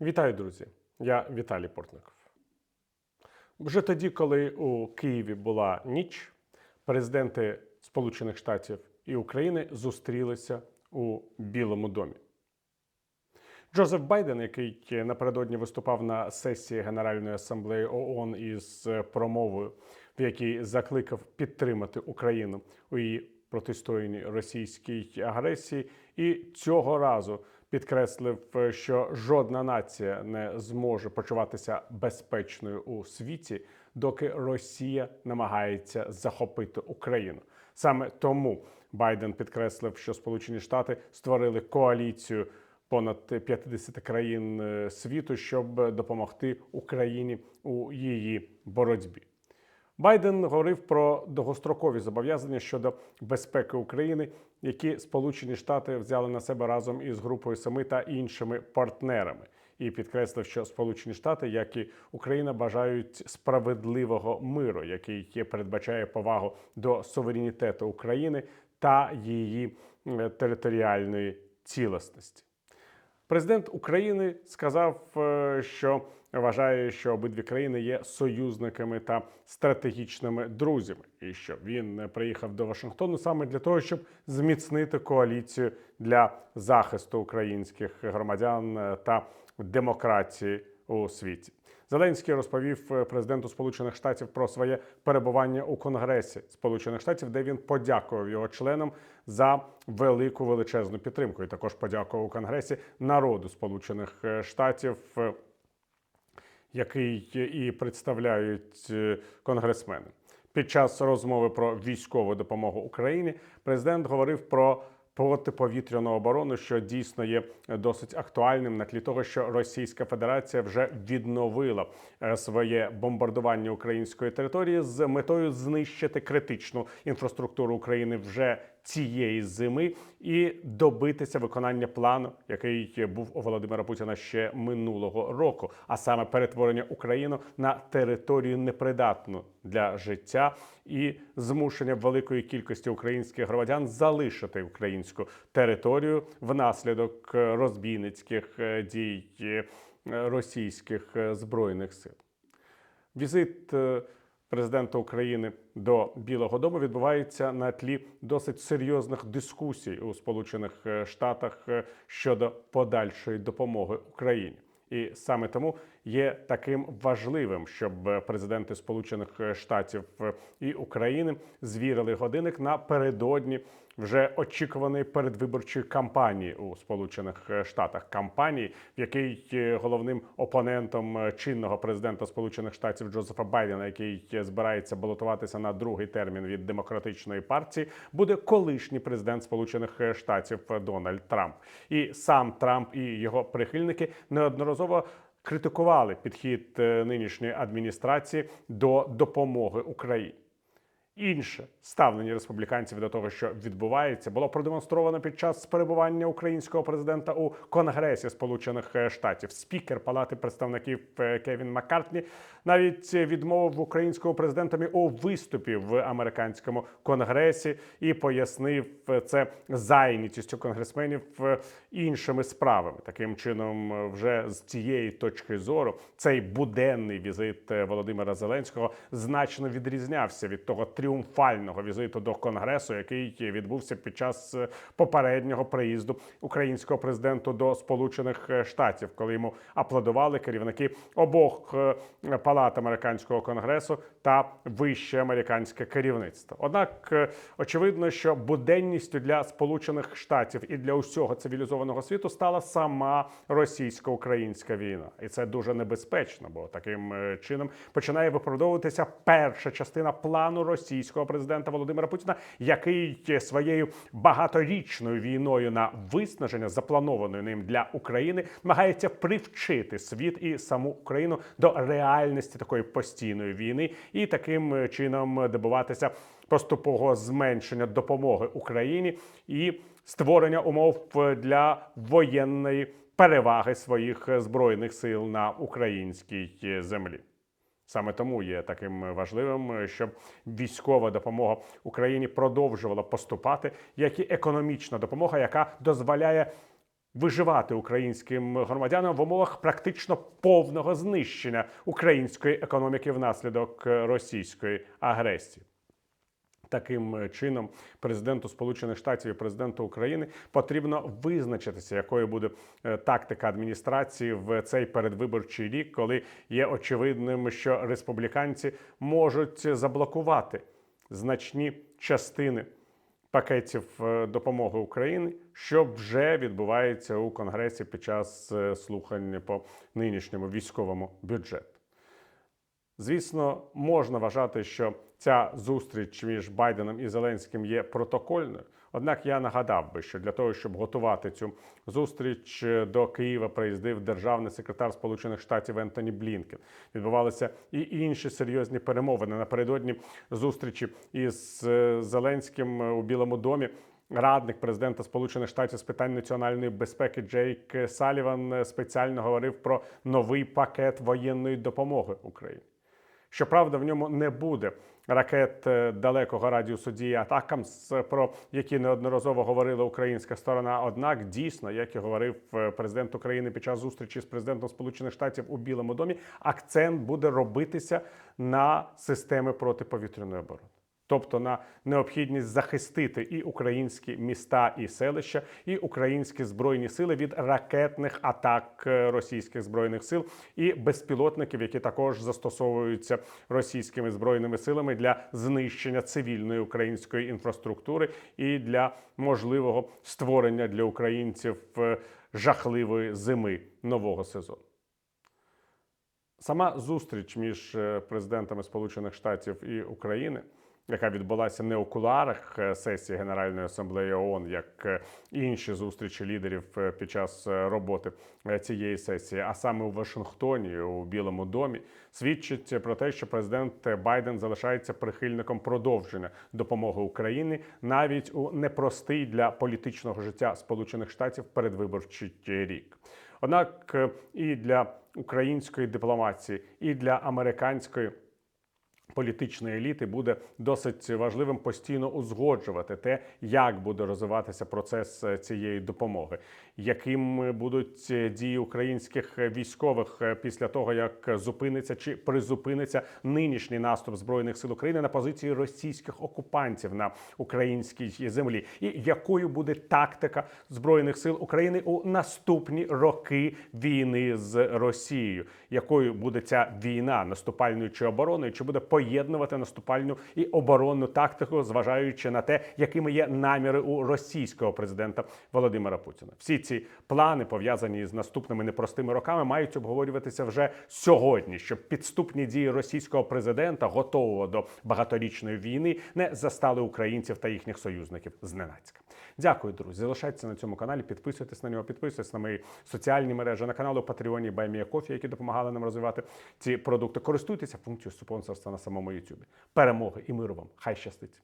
Вітаю, друзі! Я Віталій Портников. Вже тоді, коли у Києві була ніч, президенти Сполучених Штатів і України зустрілися у Білому домі. Джозеф Байден, який напередодні виступав на сесії Генеральної асамблеї ООН із промовою, в якій закликав підтримати Україну у її протистоянні російській агресії, і цього разу підкреслив, що жодна нація не зможе почуватися безпечною у світі, доки Росія намагається захопити Україну. Саме тому Байден підкреслив, що Сполучені Штати створили коаліцію понад 50 країн е, світу, щоб допомогти Україні у її боротьбі. Байден говорив про довгострокові зобов'язання щодо безпеки України, які Сполучені Штати взяли на себе разом із групою семи та іншими партнерами, і підкреслив, що Сполучені Штати, як і Україна, бажають справедливого миру, який передбачає повагу до суверенітету України та її е, територіальної цілісності. Президент України сказав, е, що вважає, що обидві країни є союзниками та стратегічними друзями, і що він приїхав до Вашингтону саме для того, щоб зміцнити коаліцію для захисту українських громадян е, та демократії у світі. Зеленський розповів е, президенту Сполучених Штатів про своє перебування у Конгресі Сполучених Штатів, де він подякував його членам за велику величезну підтримку. І також подякував у Конгресі народу Сполучених е, Штатів, який і представляють е, конгресмени. Під час розмови про військову допомогу Україні президент говорив про протиповітряну оборону, що дійсно є досить актуальним на тлі того, що Російська Федерація вже відновила е, своє бомбардування української території з метою знищити критичну інфраструктуру України вже цієї зими і добитися виконання плану, який був у Володимира Путіна ще минулого року, а саме перетворення України на територію непридатну для життя і змушення великої кількості українських громадян залишити українську територію внаслідок розбійницьких е, дій е, російських е, збройних сил. Візит президента України до Білого Дому відбувається на тлі досить серйозних дискусій у Сполучених е, Штатах е, щодо подальшої допомоги Україні. І саме тому є таким важливим, щоб е, президенти Сполучених Штатів і України звірили годинник напередодні вже очікуваної передвиборчої кампанії у Сполучених е, Штатах. Кампанії, в якій е, головним опонентом е, чинного президента Сполучених Штатів Джозефа Байдена, який збирається балотуватися на другий термін від демократичної партії, буде колишній президент Сполучених Штатів Дональд Трамп. І сам Трамп і його прихильники неодноразово. Критикували підхід нинішньої адміністрації до допомоги Україні. Інше ставлення республіканців до того, що відбувається, було продемонстровано під час перебування українського президента у Конгресі Сполучених е, Штатів. Спікер Палати представників е, Кевін Маккартні навіть відмовив українського президентові у виступі в американському конгресі і пояснив е, це зайнятістю конгресменів іншими справами. Таким чином, вже з цієї точки зору, цей буденний візит Володимира Зеленського значно відрізнявся від того тріумфального візиту до конгресу, який відбувся під час е, попереднього приїзду українського президента до Сполучених е, Штатів, коли йому аплодували керівники обох е, палат американського конгресу та вище американське керівництво. Однак е, очевидно, що буденністю для Сполучених Штатів і для усього цивілізованого світу стала сама російсько-українська війна, і це дуже небезпечно, бо таким е, чином починає виправдовуватися перша частина плану російського президента Володимира Путіна, який своєю багаторічною війною на виснаження, запланованою ним для України, намагається привчити світ і саму Україну до реальності такої постійної війни, і таким е, чином добиватися поступового зменшення допомоги Україні і створення умов е, для воєнної переваги своїх е, збройних сил на українській е, землі. Саме тому є таким важливим, е, щоб військова допомога Україні продовжувала поступати, як і економічна допомога, яка дозволяє виживати українським громадянам в умовах практично повного знищення української економіки внаслідок е, російської агресії. Таким е, чином, президенту Сполучених Штатів і президенту України потрібно визначитися, якою буде е, тактика адміністрації в цей передвиборчий рік, коли є очевидним, що республіканці можуть заблокувати значні частини пакетів е, допомоги Україні, що вже відбувається у Конгресі під час слухання слухань по нинішньому військовому бюджету. Звісно, можна вважати, що ця зустріч між Байденом і Зеленським є протокольною. Однак я нагадав би, що для того, щоб готувати цю зустріч е, до Києва, приїздив державний секретар Сполучених Штатів Ентоні Блінкен. Відбувалися і інші серйозні перемовини напередодні зустрічі із е, Зеленським е, у Білому домі. Радник президента Сполучених Штатів з питань національної безпеки Джейк Саліван спеціально говорив про новий пакет воєнної допомоги Україні. Щоправда, в ньому не буде ракет е, далекого радіусу дії атакам, про які неодноразово говорила українська сторона. Однак, дійсно, як і говорив е, президент України під час зустрічі з президентом Сполучених Штатів у Білому домі, акцент буде робитися на системи протиповітряної оборони. Тобто на необхідність захистити і українські міста і селища, і українські збройні сили від ракетних атак е, російських збройних сил і безпілотників, які також застосовуються російськими збройними силами для знищення цивільної української інфраструктури і для можливого створення для українців е, жахливої зими нового сезону. Сама зустріч між е, президентами Сполучених Штатів і України яка відбулася не у куларах е, сесії Генеральної асамблеї ООН, як е, інші зустрічі лідерів е, під час роботи цієї сесії, а саме у Вашингтоні у Білому домі, свідчить про те, що президент Байден залишається прихильником продовження допомоги Україні навіть у непростий для політичного життя Сполучених Штатів передвиборчий рік. Однак і для української дипломатії, і для американської політичної еліти буде досить важливим постійно узгоджувати те, як буде розвиватися процес е, цієї допомоги, яким будуть дії українських військових е, після того, як зупиниться чи призупиниться нинішній наступ збройних сил України на позиції російських окупантів на українській землі, і якою буде тактика збройних сил України у наступні роки війни з Росією, якою буде ця війна наступальною чи обороною, чи буде поєднувати наступальну і оборонну тактику, зважаючи на те, якими є наміри у російського президента Володимира Путіна. Всі ці плани пов'язані з наступними непростими роками, мають обговорюватися вже сьогодні, щоб підступні дії російського президента, готового до багаторічної війни, не застали українців та їхніх союзників зненацька. Дякую, друзі. Залишайтеся на цьому каналі, підписуйтесь на нього, підписуйтесь на мої соціальні мережі, на канал у Патреоні Баймія Кофі, які допомагали нам розвивати ці продукти. Користуйтеся функцією спонсорства на самому YouTube. Перемоги і миру вам! Хай щастить!